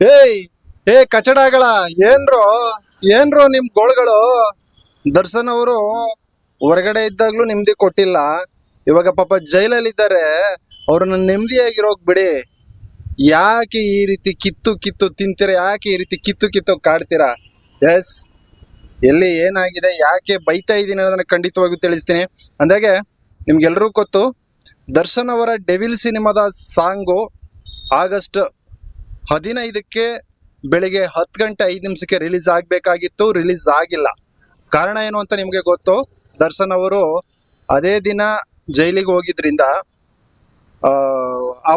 ಏಯ್, ಏ ಕಚಡಗಳ, ಏನ್ರೋ ಏನ್ರೋ ನಿಮ್ ಗೋಳ್ಗಳು. ದರ್ಶನ್ ಅವರು ಹೊರಗಡೆ ಇದ್ದಾಗ್ಲೂ ನೆಮ್ಮದಿ ಕೊಟ್ಟಿಲ್ಲ. ಇವಾಗ ಪಾಪ ಜೈಲಲ್ಲಿ ಇದ್ದಾರೆ ಅವ್ರನ್ನ ನೆಮ್ಮದಿಯಾಗಿರೋಗ್ ಬಿಡಿ. ಯಾಕೆ ಈ ರೀತಿ ಕಿತ್ತು ಕಿತ್ತು ತಿಂತೀರ? ಯಾಕೆ ಈ ರೀತಿ ಕಿತ್ತು ಕಿತ್ತು ಕಾಡ್ತೀರಾ? ಎಸ್, ಎಲ್ಲಿ ಏನಾಗಿದೆ? ಯಾಕೆ ಬೈತಾ ಇದ್ದೀನಿ ಅನ್ನೋದನ್ನ ಖಂಡಿತವಾಗಿಯೂ ತಿಳಿಸ್ತೀನಿ. ಅಂದಾಗೆ ನಿಮ್ಗೆಲ್ರಿಗೂ ಗೊತ್ತು, ದರ್ಶನ್ ಅವರ ಡೆವಿಲ್ ಸಿನಿಮಾದ ಸಾಂಗು ಆಗಸ್ಟ್ ಹದಿನೈದಕ್ಕೆ ಬೆಳಿಗ್ಗೆ ಹತ್ತು ಗಂಟೆ ಐದು ನಿಮಿಷಕ್ಕೆ ರಿಲೀಸ್ ಆಗಬೇಕಾಗಿತ್ತು ರಿಲೀಸ್ ಆಗಿಲ್ಲ. ಕಾರಣ ಏನು ಅಂತ ನಿಮಗೆ ಗೊತ್ತು? ದರ್ಶನ್ ಅವರು ಅದೇ ದಿನ ಜೈಲಿಗೆ ಹೋಗಿದ್ರಿಂದ ಆ,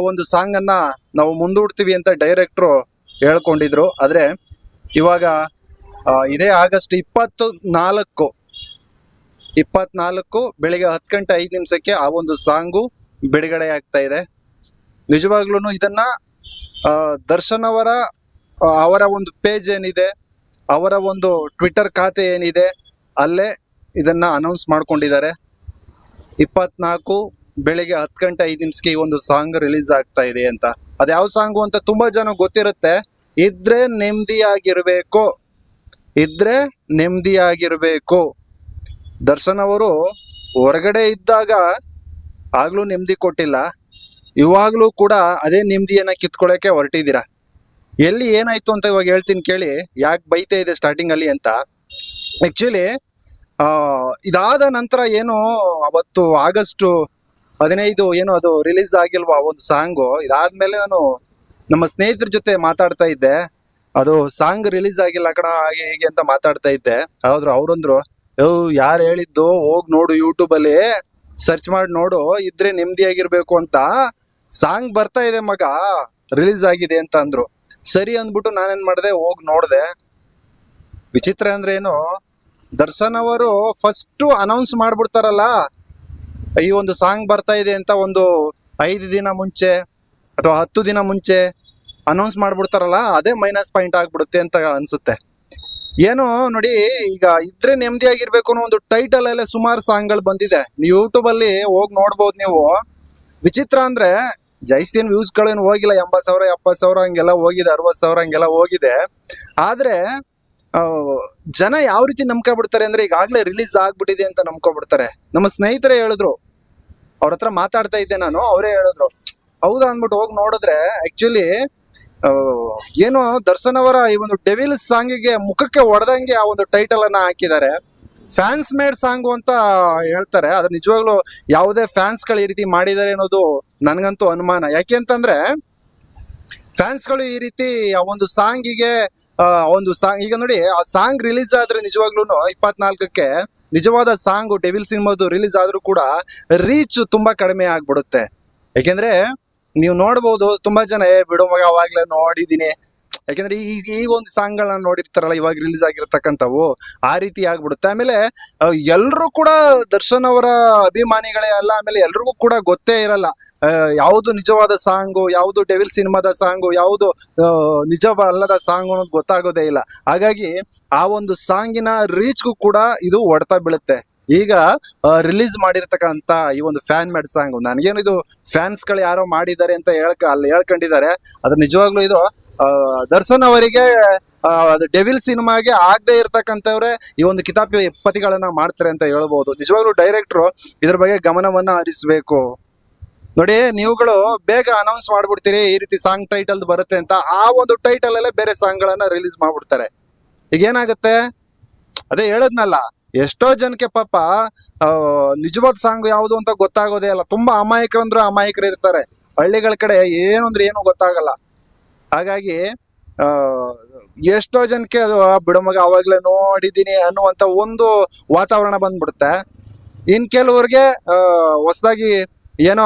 ಒಂದು ಸಾಂಗ್ ಅನ್ನ ನಾವು ಮುಂದೂಡ್ತೀವಿ ಅಂತ ಡೈರೆಕ್ಟ್ರು ಹೇಳ್ಕೊಂಡಿದ್ರು. ಆದರೆ ಇವಾಗ ಇದೇ ಆಗಸ್ಟ್ ಇಪ್ಪತ್ತು ನಾಲ್ಕು ಇಪ್ಪತ್ನಾಲ್ಕು ಬೆಳಿಗ್ಗೆ ಹತ್ತು ಗಂಟೆ ಐದು ನಿಮಿಷಕ್ಕೆ ಆ ಒಂದು ಸಾಂಗು ಬಿಡುಗಡೆ ಆಗ್ತಾ ಇದೆ. ನಿಜವಾಗ್ಲೂ ಇದನ್ನ ದರ್ಶನ್ ಅವರ ಅವರ ಒಂದು ಪೇಜ್ ಏನಿದೆ, ಅವರ ಒಂದು ಟ್ವಿಟರ್ ಖಾತೆ ಏನಿದೆ, ಅಲ್ಲೇ ಇದನ್ನ ಅನೌನ್ಸ್ ಮಾಡ್ಕೊಂಡಿದ್ದಾರೆ. ಇಪ್ಪತ್ನಾಲ್ಕು, ಬೆಳಿಗ್ಗೆ ಹತ್ತು ಗಂಟೆ ಐದು ನಿಮಿಷಕ್ಕೆ ಈ ಒಂದು ಸಾಂಗ್ ರಿಲೀಸ್ ಆಗ್ತಾ ಇದೆ ಅಂತ. ಅದು ಯಾವ ಸಾಂಗು ಅಂತ ತುಂಬಾ ಜನ ಗೊತ್ತಿರುತ್ತೆ. ಇದ್ರೆ ನೆಮ್ಮದಿಯಾಗಿರ್ಬೇಕು. ಇದ್ರೆ ನೆಮ್ಮದಿಯಾಗಿರ್ಬೇಕು. ದರ್ಶನ್ ಅವರು ಹೊರಗಡೆ ಇದ್ದಾಗ ಆಗ್ಲೂ ನೆಮ್ಮದಿ ಕೊಟ್ಟಿಲ್ಲ. ಇವಾಗ್ಲೂ ಕೂಡ ಅದೇ ನೆಮ್ಮದಿಯನ್ನ ಕಿತ್ಕೊಳ್ಳೋಕೆ ಹೊರಟಿದ್ದೀರಾ? ಎಲ್ಲಿ ಏನಾಯ್ತು ಅಂತ ಇವಾಗ ಹೇಳ್ತೀನಿ ಕೇಳಿ, ಯಾಕೆ ಬೈತಾ ಇದೆ ಸ್ಟಾರ್ಟಿಂಗ್ ಅಲ್ಲಿ ಅಂತ. ಆ್ಯಕ್ಚುಲಿ ಆ, ಇದಾದ ನಂತರ ಏನು ಅವತ್ತು ಆಗಸ್ಟ್ ಹದಿನೈದು ಏನು ಅದು ರಿಲೀಸ್ ಆಗಿಲ್ವಾ ಒಂದು ಸಾಂಗು ಇದಾದ್ಮೇಲೆ ನಾನು ನಮ್ಮ ಸ್ನೇಹಿತರ ಜೊತೆ ಮಾತಾಡ್ತಾ ಇದ್ದೆ. ಅದು ಸಾಂಗ್ ರಿಲೀಸ್ ಆಗಿಲ್ಲ ಕಣ, ಹಾಗೆ ಹೀಗೆ ಅಂತ ಮಾತಾಡ್ತಾ ಇದ್ದೆ. ಹೌದ್ರು, ಅವ್ರಂದ್ರು ಯಾರು ಹೇಳಿದ್ದು? ಹೋಗಿ ನೋಡು ಯೂಟ್ಯೂಬಲ್ಲಿ ಸರ್ಚ್ ಮಾಡಿ ನೋಡು, ಇದ್ರೆ ನೆಮ್ಮದಿಯಾಗಿರ್ಬೇಕು ಅಂತ. ಸಾಂಗ್ ಬರ್ತಾ ಇದೆ ಮಗ ರಿಲೀಸ್ ಆಗಿದೆ ಅಂತ ಅಂದ್ರು. ಸರಿ ಅಂದ್ಬಿಟ್ಟು ನಾನೇನ್ ಮಾಡಿದೆ, ಹೋಗಿ ನೋಡ್ದೆ. ವಿಚಿತ್ರ ಅಂದ್ರೆ ಏನು, ದರ್ಶನ್ ಅವರು ಫಸ್ಟ್ ಅನೌನ್ಸ್ ಮಾಡ್ಬಿಡ್ತಾರಲ್ಲ, ಈ ಒಂದು ಸಾಂಗ್ ಬರ್ತಾ ಇದೆ ಅಂತ ಒಂದು ಐದು ದಿನ ಮುಂಚೆ ಅಥವಾ ಹತ್ತು ದಿನ ಮುಂಚೆ ಅನೌನ್ಸ್ ಮಾಡ್ಬಿಡ್ತಾರಲ್ಲ, ಅದೇ ಮೈನಸ್ ಪಾಯಿಂಟ್ ಆಗ್ಬಿಡುತ್ತೆ ಅಂತ ಅನ್ಸುತ್ತೆ. ಏನೋ ನೋಡಿ, ಈಗ ಇದ್ರೆ ನೆಮ್ಮದಿಯಾಗಿರ್ಬೇಕು ಅನ್ನೋ ಒಂದು ಟೈಟಲ್ ಅಲ್ಲೇ ಸುಮಾರು ಸಾಂಗ್ಗಳು ಬಂದಿದೆ. ಯೂಟ್ಯೂಬ್ ಅಲ್ಲಿ ಹೋಗಿ ನೋಡ್ಬೋದು ನೀವು. ವಿಚಿತ್ರ ಅಂದ್ರೆ ಜೈಸ್ತೀನ್ ವ್ಯೂಸ್ಗಳೇನು ಹೋಗಿಲ್ಲ, ಎಂಬತ್ತು ಸಾವಿರ, ಎಪ್ಪತ್ತು ಸಾವಿರ ಹಂಗೆಲ್ಲ ಹೋಗಿದೆ, ಅರವತ್ತು ಸಾವಿರ ಹಂಗೆಲ್ಲ ಹೋಗಿದೆ. ಆದ್ರೆ ಜನ ಯಾವ ರೀತಿ ನಂಬ್ಕೊಬಿಡ್ತಾರೆ ಅಂದ್ರೆ ಈಗಾಗಲೇ ರಿಲೀಸ್ ಆಗ್ಬಿಟ್ಟಿದೆ ಅಂತ ನಂಬ್ಕೊಬಿಡ್ತಾರೆ. ನಮ್ಮ ಸ್ನೇಹಿತರೇ ಹೇಳಿದ್ರು. ಅವ್ರ ಹತ್ರ ಮಾತಾಡ್ತಾ ಇದ್ದೆ ನಾನು, ಅವರೇ ಹೇಳಿದ್ರು. ಹೌದಾ ಅಂದ್ಬಿಟ್ಟು ಹೋಗಿ ನೋಡಿದ್ರೆ ಆಕ್ಚುಲಿ ಏನು ದರ್ಶನ್ ಅವರ ಈ ಒಂದು ಡೆವಿಲ್ ಸಾಂಗಿಗೆ ಮುಖಕ್ಕೆ ಹೊಡೆದಂಗೆ ಆ ಒಂದು ಟೈಟಲ್ ಅನ್ನ ಹಾಕಿದ್ದಾರೆ. ಫ್ಯಾನ್ಸ್ ಮೇಡ್ ಸಾಂಗು ಅಂತ ಹೇಳ್ತಾರೆ. ಅದ್ರ ನಿಜವಾಗ್ಲೂ ಯಾವುದೇ ಫ್ಯಾನ್ಸ್ಗಳು ಈ ರೀತಿ ಮಾಡಿದ್ದಾರೆ ಅನ್ನೋದು ನನ್ಗಂತೂ ಅನುಮಾನ. ಯಾಕೆ ಅಂತಂದ್ರೆ ಫ್ಯಾನ್ಸ್ಗಳು ಈ ರೀತಿ ಆ ಒಂದು ಸಾಂಗಿಗೆ ಒಂದು ಸಾಂಗ್ ಈಗ ನೋಡಿ, ಆ ಸಾಂಗ್ ರಿಲೀಸ್ ಆದ್ರೆ ನಿಜವಾಗ್ಲೂ ಇಪ್ಪತ್ನಾಲ್ಕಕ್ಕೆ ನಿಜವಾದ ಸಾಂಗ್ ಡೆವಿಲ್ ಸಿನಿಮಾದು ರಿಲೀಸ್ ಆದ್ರೂ ಕೂಡ ರೀಚ್ ತುಂಬಾ ಕಡಿಮೆ ಆಗ್ಬಿಡುತ್ತೆ. ಯಾಕೆಂದ್ರೆ, ನೀವು ನೋಡ್ಬೋದು, ತುಂಬಾ ಜನ, ಏ, ಬಿಡು ಮಗ, ಅವಾಗ್ಲೇ ನೋಡಿದೀನಿ ಯಾಕೆಂದ್ರೆ ಈ ಈ ಒಂದು ಸಾಂಗ್ ಗಳನ್ನ ನೋಡಿರ್ತಾರಲ್ಲ ಇವಾಗ ರಿಲೀಸ್ ಆಗಿರ್ತಕ್ಕಂಥವು, ಆ ರೀತಿ ಆಗ್ಬಿಡುತ್ತೆ. ಆಮೇಲೆ ಎಲ್ಲರೂ ಕೂಡ ದರ್ಶನ್ ಅವರ ಅಭಿಮಾನಿಗಳೇ ಅಲ್ಲ, ಆಮೇಲೆ ಎಲ್ರಿಗೂ ಕೂಡ ಗೊತ್ತೇ ಇರಲ್ಲ. ಯಾವುದು ನಿಜವಾದ ಸಾಂಗು, ಯಾವುದು ಡೆವಿಲ್ ಸಿನಿಮಾದ ಸಾಂಗು, ಯಾವುದು ನಿಜವಲ್ಲದ ಸಾಂಗ್ ಅನ್ನೋದು ಗೊತ್ತಾಗೋದೇ ಇಲ್ಲ. ಹಾಗಾಗಿ, ಆ ಒಂದು ಸಾಂಗಿನ ರೀಚ್ಗೂ ಕೂಡ ಇದು ಹೊಡ್ತಾ ಬೀಳುತ್ತೆ. ಈಗ ರಿಲೀಸ್ ಮಾಡಿರ್ತಕ್ಕಂಥ ಈ ಒಂದು ಫ್ಯಾನ್ ಮೇಡ್ ಸಾಂಗ್ ನನಗೇನು ಇದು ಫ್ಯಾನ್ಸ್ಗಳು ಯಾರೋ ಮಾಡಿದ್ದಾರೆ ಅಂತ ಹೇಳ್ಕ, ಅಲ್ಲಿ ಹೇಳ್ಕೊಂಡಿದ್ದಾರೆ ಅದ್ರ ನಿಜವಾಗ್ಲೂ ಇದು ದರ್ಶನ್ ಅವರಿಗೆ ಅದು ಡೆವಿಲ್ ಸಿನಿಮಾಗೆ ಆಗದೆ ಇರ್ತಕ್ಕಂಥವ್ರೆ ಈ ಒಂದು ಕಿತಾಪಿ ಪತಿಗಳನ್ನ ಮಾಡ್ತಾರೆ ಅಂತ ಹೇಳ್ಬೋದು. ನಿಜವಾಗ್ಲೂ ಡೈರೆಕ್ಟ್ರು ಇದ್ರ ಬಗ್ಗೆ ಗಮನವನ್ನ ಹರಿಸ್ಬೇಕು. ನೋಡಿ, ನೀವುಗಳು ಬೇಗ ಅನೌನ್ಸ್ ಮಾಡ್ಬಿಡ್ತೀರಿ, ಈ ರೀತಿ ಸಾಂಗ್ ಟೈಟಲ್ ಬರುತ್ತೆ ಅಂತ ಆ ಒಂದು ಟೈಟಲ್ ಅಲ್ಲೇ ಬೇರೆ ಸಾಂಗ್ ಗಳನ್ನ ರಿಲೀಸ್ ಮಾಡ್ಬಿಡ್ತಾರೆ. ಈಗ ಏನಾಗುತ್ತೆ? ಅದೇ ಹೇಳದ್ನಲ್ಲ, ಎಷ್ಟೋ ಜನಕ್ಕೆ ಪಾಪ ನಿಜವಾದ ಸಾಂಗ್ ಯಾವುದು ಅಂತ ಗೊತ್ತಾಗೋದೇ ಅಲ್ಲ ತುಂಬಾ ಅಮಾಯಕರಂದ್ರು ಅಮಾಯಕರು ಇರ್ತಾರೆ ಹಳ್ಳಿಗಳ ಕಡೆ ಏನು ಅಂದ್ರೆ ಏನು ಗೊತ್ತಾಗಲ್ಲ. ಹಾಗಾಗಿ ಎಷ್ಟೋ ಜನಕ್ಕೆ ಅದು ಬಿಡಮಗ ಬಿಡು ಮಗ, ಅವಾಗ್ಲೇ ನೋಡಿದೀನಿ ಅನ್ನುವಂತ ಒಂದು ವಾತಾವರಣ ಬಂದ್ಬಿಡುತ್ತೆ. ಇನ್ ಕೆಲವ್ರಿಗೆ ಹೊಸದಾಗಿ ಏನೋ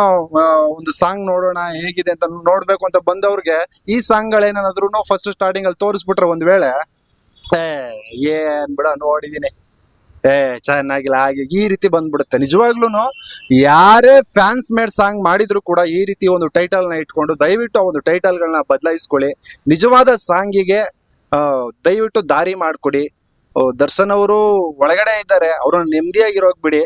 ಒಂದು ಸಾಂಗ್ ನೋಡೋಣ, ಹೇಗಿದೆ ಅಂತ ನೋಡ್ಬೇಕು ಅಂತ ಬಂದವ್ರಿಗೆ, ಈ ಸಾಂಗ್ಗಳೇನಾದ್ರು ಫಸ್ಟ್ ಸ್ಟಾರ್ಟಿಂಗ್ ಅಲ್ಲಿ ತೋರಿಸ್ಬಿಟ್ರೆ ಒಂದ್ ವೇಳೆ, ಏ, ಏನ್ ಬಿಡ, ನೋಡಿದೀನಿ. ಏ, ಚೆನ್ನಾಗಿಲ್ಲ. ಹಾಗೆ ಈ ರೀತಿ ಬಂದ್ಬಿಡುತ್ತೆ. ನಿಜವಾಗ್ಲೂ ಯಾರೇ ಫ್ಯಾನ್ಸ್ ಮೇಡ್ ಸಾಂಗ್ ಮಾಡಿದ್ರು ಕೂಡ ಈ ರೀತಿ ಒಂದು ಟೈಟಲ್ನ ಇಟ್ಕೊಂಡು ದಯವಿಟ್ಟು ಆ ಒಂದು ಟೈಟಲ್ ಗಳನ್ನ ಬದಲಾಯಿಸ್ಕೊಳ್ಳಿ. ನಿಜವಾದ ಸಾಂಗಿಗೆ ದಯವಿಟ್ಟು ದಾರಿ ಮಾಡ್ಕೊಡಿ. ದರ್ಶನ್ ಅವರು ಒಳಗಡೆ ಇದ್ದಾರೆ. ಅವ್ರನ್ನ ನೆಮ್ಮದಿಯಾಗಿರೋಗ್ ಬಿಡಿ.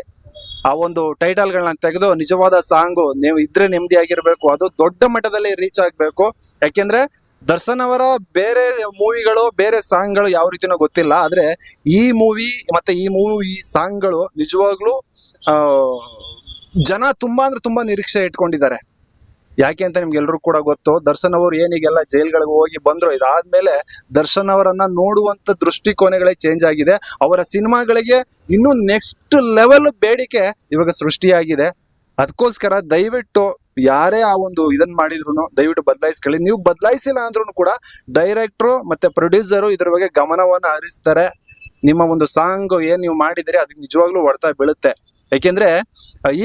ಆ ಒಂದು ಟೈಟಲ್ ಗಳನ್ನ ತೆಗೆದು ನಿಜವಾದ ಸಾಂಗು ನೀವು ಇದ್ರೆ ನೆಮ್ಮದಿ ಆಗಿರ್ಬೇಕು ಅದು ದೊಡ್ಡ ಮಟ್ಟದಲ್ಲಿ ರೀಚ್ ಆಗ್ಬೇಕು. ಯಾಕೆಂದ್ರೆ ದರ್ಶನ್ ಅವರ ಬೇರೆ ಮೂವಿಗಳು, ಬೇರೆ ಸಾಂಗ್ಗಳು ಯಾವ ರೀತಿನೋ ಗೊತ್ತಿಲ್ಲ. ಆದ್ರೆ ಈ ಮೂವಿ ಮತ್ತೆ ಈ ಮೂವಿ ಸಾಂಗ್ಗಳು ನಿಜವಾಗ್ಲೂ ಜನ ತುಂಬಾ ಅಂದ್ರೆ ತುಂಬಾ ನಿರೀಕ್ಷೆ ಇಟ್ಕೊಂಡಿದ್ದಾರೆ. ಯಾಕೆ ಅಂತ ನಿಮ್ಗೆಲ್ರೂ ಕೂಡ ಗೊತ್ತು. ದರ್ಶನ್ ಅವರು ಏನೀಗೆಲ್ಲ ಜೈಲ್ಗಳಿಗೆ ಹೋಗಿ ಬಂದ್ರು, ಇದಾದ್ಮೇಲೆ ದರ್ಶನ್ ಅವರನ್ನ ನೋಡುವಂತ ದೃಷ್ಟಿಕೋನಗಳೇ ಚೇಂಜ್ ಆಗಿದೆ. ಅವರ ಸಿನಿಮಾಗಳಿಗೆ ಇನ್ನೂ ನೆಕ್ಸ್ಟ್ ಲೆವೆಲ್ ಬೇಡಿಕೆ ಇವಾಗ ಸೃಷ್ಟಿಯಾಗಿದೆ. ಅದಕ್ಕೋಸ್ಕರ ದಯವಿಟ್ಟು ಯಾರೇ ಆ ಒಂದು ಇದನ್ನ ಮಾಡಿದ್ರು ದಯವಿಟ್ಟು ಬದಲಾಯಿಸ್ಕೊಳ್ಳಿ. ನೀವು ಬದಲಾಯಿಸಿಲ್ಲ ಅಂದ್ರೂ ಕೂಡ ಡೈರೆಕ್ಟ್ರು ಮತ್ತೆ ಪ್ರೊಡ್ಯೂಸರು ಇದ್ರ ಬಗ್ಗೆ ಗಮನವನ್ನು ಹರಿಸ್ತಾರೆ. ನಿಮ್ಮ ಒಂದು ಸಾಂಗ್ ಏನ್ ನೀವು ಮಾಡಿದರೆ, ಅದಕ್ಕೆ ನಿಜವಾಗ್ಲೂ ಹೊಡ್ತಾ ಬೀಳುತ್ತೆ. ಯಾಕೆಂದ್ರೆ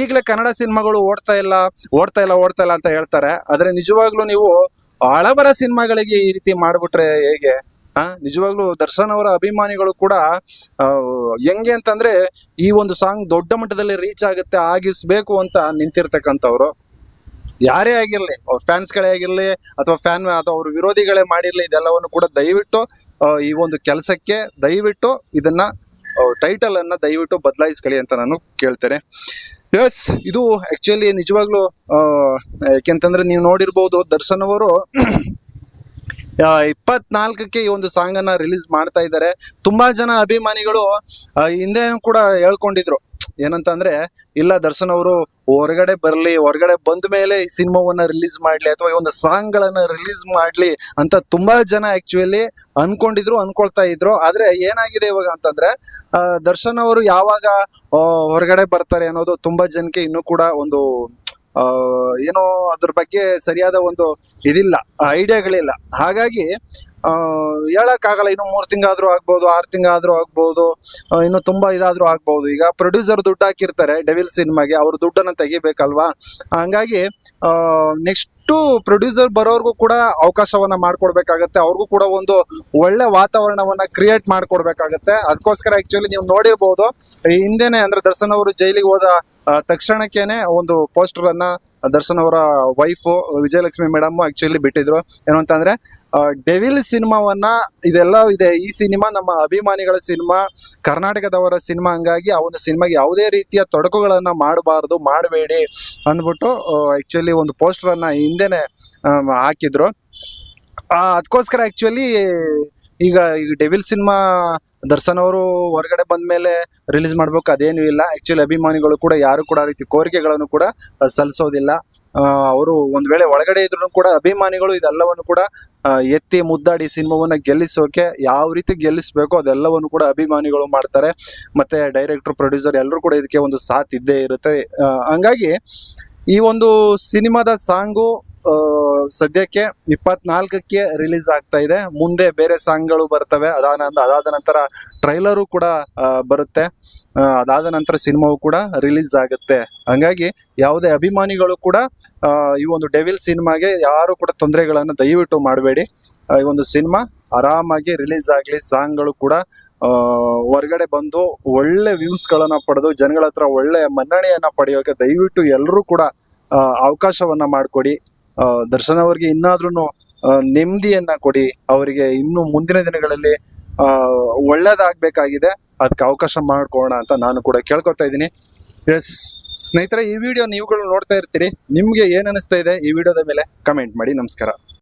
ಈಗಲೇ ಕನ್ನಡ ಸಿನಿಮಾಗಳು ಓಡ್ತಾ ಇಲ್ಲ ಓಡ್ತಾ ಇಲ್ಲ ಓಡ್ತಾ ಇಲ್ಲ ಅಂತ ಹೇಳ್ತಾರೆ. ಆದ್ರೆ ನಿಜವಾಗ್ಲೂ ನೀವು ಹಳಬರ ಸಿನಿಮಾಗಳಿಗೆ ಈ ರೀತಿ ಮಾಡ್ಬಿಟ್ರೆ ಹೇಗೆ? ಆ, ನಿಜವಾಗ್ಲೂ ದರ್ಶನ್ ಅವರ ಅಭಿಮಾನಿಗಳು ಕೂಡ ಹೆಂಗೆ ಅಂತಂದ್ರೆ ಈ ಒಂದು ಸಾಂಗ್ ದೊಡ್ಡ ಮಟ್ಟದಲ್ಲಿ ರೀಚ್ ಆಗುತ್ತೆ, ಆಗಿಸ್ಬೇಕು ಅಂತ ನಿಂತಿರ್ತಕ್ಕಂಥವ್ರು. ಯಾರೇ ಆಗಿರ್ಲಿ, ಅವ್ರ ಫ್ಯಾನ್ಸ್ಗಳೇ ಆಗಿರ್ಲಿ, ಅಥವಾ ಫ್ಯಾನ್, ಅಥವಾ ಅವ್ರ ವಿರೋಧಿಗಳೇ ಮಾಡಿರ್ಲಿ, ಇದೆಲ್ಲವನ್ನು ಕೂಡ ದಯವಿಟ್ಟು ಈ ಒಂದು ಕೆಲಸಕ್ಕೆ ದಯವಿಟ್ಟು ಇದನ್ನ ಟೈಟಲ್ ಅನ್ನ ದಯವಿಟ್ಟು ಬದಲಾಯಿಸ್ಕೊಳ್ಳಿ ಅಂತ ನಾನು ಕೇಳ್ತೇನೆ. ಎಸ್ ಇದು ಆಕ್ಚುಲಿ ನಿಜವಾಗ್ಲೂ ಯಾಕೆಂತಂದ್ರೆ ನೀವು ನೋಡಿರ್ಬೋದು ದರ್ಶನ್ ಅವರು ಇಪ್ಪತ್ನಾಲ್ಕಕ್ಕೆ ಈ ಒಂದು ಸಾಂಗ್ ಅನ್ನ ರಿಲೀಸ್ ಮಾಡ್ತಾ ಇದ್ದಾರೆ. ತುಂಬಾ ಜನ ಅಭಿಮಾನಿಗಳು ಹಿಂದೆ ಕೂಡ ಹೇಳ್ಕೊಂಡಿದ್ರು. ಏನಂತ ಅಂದ್ರೆ ಇಲ್ಲ ದರ್ಶನ್ ಅವರು ಹೊರಗಡೆ ಬರಲಿ, ಹೊರಗಡೆ ಬಂದ ಮೇಲೆ ಈ ಸಿನಿಮಾವನ್ನ ರಿಲೀಸ್ ಮಾಡ್ಲಿ ಅಥವಾ ಒಂದು ಸಾಂಗ್ ಗಳನ್ನ ರಿಲೀಸ್ ಮಾಡ್ಲಿ ಅಂತ ತುಂಬಾ ಜನ ಆಕ್ಚುಲಿ ಅನ್ಕೊಂಡಿದ್ರು, ಅನ್ಕೊಳ್ತಾ ಇದ್ರು. ಆದ್ರೆ ಏನಾಗಿದೆ ಇವಾಗ ಅಂತಂದ್ರೆ ದರ್ಶನ್ ಅವರು ಯಾವಾಗ ಹೊರಗಡೆ ಬರ್ತಾರೆ ಅನ್ನೋದು ತುಂಬಾ ಜನಕ್ಕೆ ಇನ್ನು ಕೂಡ ಒಂದು ಏನೋ ಅದ್ರ ಬಗ್ಗೆ ಸರಿಯಾದ ಒಂದು ಇದಿಲ್ಲ, ಐಡಿಯಾಗಳಿಲ್ಲ. ಹಾಗಾಗಿ ಹೇಳಕ್ಕಾಗಲ್ಲ. ಇನ್ನು ಮೂರು ತಿಂಗಾದ್ರೂ ಆಗ್ಬೋದು, ಆರು ತಿಂಗಾದ್ರೂ ಆಗ್ಬೋದು ಇನ್ನು ತುಂಬಾ ಇದಾದ್ರೂ ಆಗ್ಬೋದು. ಈಗ ಪ್ರೊಡ್ಯೂಸರ್ ದುಡ್ಡು ಹಾಕಿರ್ತಾರೆ ಡೆವಿಲ್ ಸಿನಿಮಾಗೆ ಅವ್ರ ದುಡ್ಡನ್ನ ತೆಗಿಬೇಕಲ್ವಾ? ಹಂಗಾಗಿ ನೆಕ್ಸ್ಟ್ ಪ್ರೊಡ್ಯೂಸರ್ ಬರೋರ್ಗೂ ಕೂಡ ಅವಕಾಶವನ್ನ ಮಾಡ್ಕೊಡ್ಬೇಕಾಗತ್ತೆ. ಅವ್ರಿಗೂ ಕೂಡ ಒಂದು ಒಳ್ಳೆ ವಾತಾವರಣವನ್ನ ಕ್ರಿಯೇಟ್ ಮಾಡ್ಕೊಡ್ಬೇಕಾಗತ್ತೆ. ಅದಕ್ಕೋಸ್ಕರ ಆಕ್ಚುಲಿ ನೀವು ನೋಡಿರ್ಬೋದು ಹಿಂದೆನೆ ಅಂದ್ರೆ ದರ್ಶನ್ ಅವರು ಜೈಲಿಗೆ ಹೋದ ತಕ್ಷಣಕ್ಕೇನೆ ಒಂದು ಪೋಸ್ಟರ್ ಅನ್ನ ದರ್ಶನ್ ಅವರ ವೈಫು ವಿಜಯಲಕ್ಷ್ಮಿ ಮೇಡಮ್ ಆಕ್ಚುಲಿ ಬಿಟ್ಟಿದ್ರು. ಏನು ಅಂತಂದ್ರೆ ಡೆವಿಲ್ ಸಿನಿಮಾವನ್ನ ಇದೆಲ್ಲ ಇದೆ. ಈ ಸಿನಿಮಾ ನಮ್ಮ ಅಭಿಮಾನಿಗಳ ಸಿನಿಮಾ, ಕರ್ನಾಟಕದವರ ಸಿನಿಮಾ. ಹಂಗಾಗಿ ಆ ಒಂದು ಸಿನಿಮಾಗೆ ಯಾವುದೇ ರೀತಿಯ ತೊಡಕುಗಳನ್ನ ಮಾಡಬಾರ್ದು, ಮಾಡಬೇಡಿ ಅಂದ್ಬಿಟ್ಟು ಆಕ್ಚುಲಿ ಒಂದು ಪೋಸ್ಟರ್ ಅನ್ನ ಹಿಂದೆನೆ ಹಾಕಿದ್ರು. ಅದಕ್ಕೋಸ್ಕರ ಆಕ್ಚುಲಿ ಈಗ ಈಗ ಡೆವಿಲ್ ಸಿನಿಮಾ ದರ್ಶನ್ ಅವರು ಹೊರಗಡೆ ಬಂದ ಮೇಲೆ ರಿಲೀಸ್ ಮಾಡ್ಬೇಕು ಅದೇನು ಇಲ್ಲ. ಆ್ಯಕ್ಚುಲಿ ಅಭಿಮಾನಿಗಳು ಕೂಡ ಯಾರು ಕೂಡ ಆ ರೀತಿ ಕೋರಿಕೆಗಳನ್ನು ಕೂಡ ಸಲ್ಲಿಸೋದಿಲ್ಲ. ಅವರು ಒಂದ್ ವೇಳೆ ಒಳಗಡೆ ಇದ್ರು ಕೂಡ ಅಭಿಮಾನಿಗಳು ಇದೆಲ್ಲವನ್ನು ಕೂಡ ಎತ್ತಿ ಮುದ್ದಾಡಿ ಸಿನಿಮಾವನ್ನ ಗೆಲ್ಲಿಸೋಕೆ ಯಾವ ರೀತಿ ಗೆಲ್ಲಿಸಬೇಕು ಅದೆಲ್ಲವನ್ನು ಕೂಡ ಅಭಿಮಾನಿಗಳು ಮಾಡ್ತಾರೆ. ಮತ್ತೆ ಡೈರೆಕ್ಟರ್ ಪ್ರೊಡ್ಯೂಸರ್ ಎಲ್ಲರೂ ಕೂಡ ಇದಕ್ಕೆ ಒಂದು ಸಾಥ್ ಇದ್ದೇ ಇರುತ್ತೆ. ಹಂಗಾಗಿ ಈ ಒಂದು ಸಿನಿಮಾದ ಸಾಂಗು ಸದ್ಯಕ್ಕೆ ಇಪ್ಪತ್ನಾಲ್ಕಕ್ಕೆ ರಿಲೀಸ್ ಆಗ್ತಾ ಇದೆ. ಮುಂದೆ ಬೇರೆ ಸಾಂಗ್ಗಳು ಬರ್ತವೆ. ಅದಾದ ಅದಾದ ನಂತರ ಟ್ರೈಲರು ಕೂಡ ಬರುತ್ತೆ. ಅದಾದ ನಂತರ ಸಿನಿಮಾವು ಕೂಡ ರಿಲೀಸ್ ಆಗುತ್ತೆ. ಹಂಗಾಗಿ ಯಾವುದೇ ಅಭಿಮಾನಿಗಳು ಕೂಡ ಈ ಒಂದು ಡೆವಿಲ್ ಸಿನಿಮಾಗೆ ಯಾರು ಕೂಡ ತೊಂದರೆಗಳನ್ನು ದಯವಿಟ್ಟು ಮಾಡಬೇಡಿ. ಈ ಒಂದು ಸಿನಿಮಾ ಆರಾಮಾಗಿ ರಿಲೀಸ್ ಆಗಲಿ. ಸಾಂಗ್ಗಳು ಕೂಡ ಹೊರಗಡೆ ಬಂದು ಒಳ್ಳೆ ವ್ಯೂಸ್ಗಳನ್ನು ಪಡೆದು ಜನಗಳ ಹತ್ರ ಒಳ್ಳೆ ಮನ್ನಣೆಯನ್ನು ಪಡೆಯೋಕೆ ದಯವಿಟ್ಟು ಎಲ್ಲರೂ ಕೂಡ ಅವಕಾಶವನ್ನ ಮಾಡಿಕೊಡಿ. ದರ್ಶನ್ ಅವರಿಗೆ ಇನ್ನಾದ್ರೂ ನೆಮ್ಮದಿಯನ್ನ ಕೊಡಿ. ಅವರಿಗೆ ಇನ್ನು ಮುಂದಿನ ದಿನಗಳಲ್ಲಿ ಒಳ್ಳೇದಾಗ್ಬೇಕಾಗಿದೆ. ಅದಕ್ಕೆ ಅವಕಾಶ ಮಾಡ್ಕೋಣ ಅಂತ ನಾನು ಕೂಡ ಕೇಳ್ಕೊತಾ ಇದ್ದೀನಿ. ಎಸ್ ಸ್ನೇಹಿತರೆ, ಈ ವಿಡಿಯೋ ನೀವುಗಳು ನೋಡ್ತಾ ಇರ್ತೀರಿ. ನಿಮ್ಗೆ ಏನ್ ಅನಿಸ್ತಾ ಇದೆ ಈ ವಿಡಿಯೋದ ಮೇಲೆ ಕಮೆಂಟ್ ಮಾಡಿ. ನಮಸ್ಕಾರ.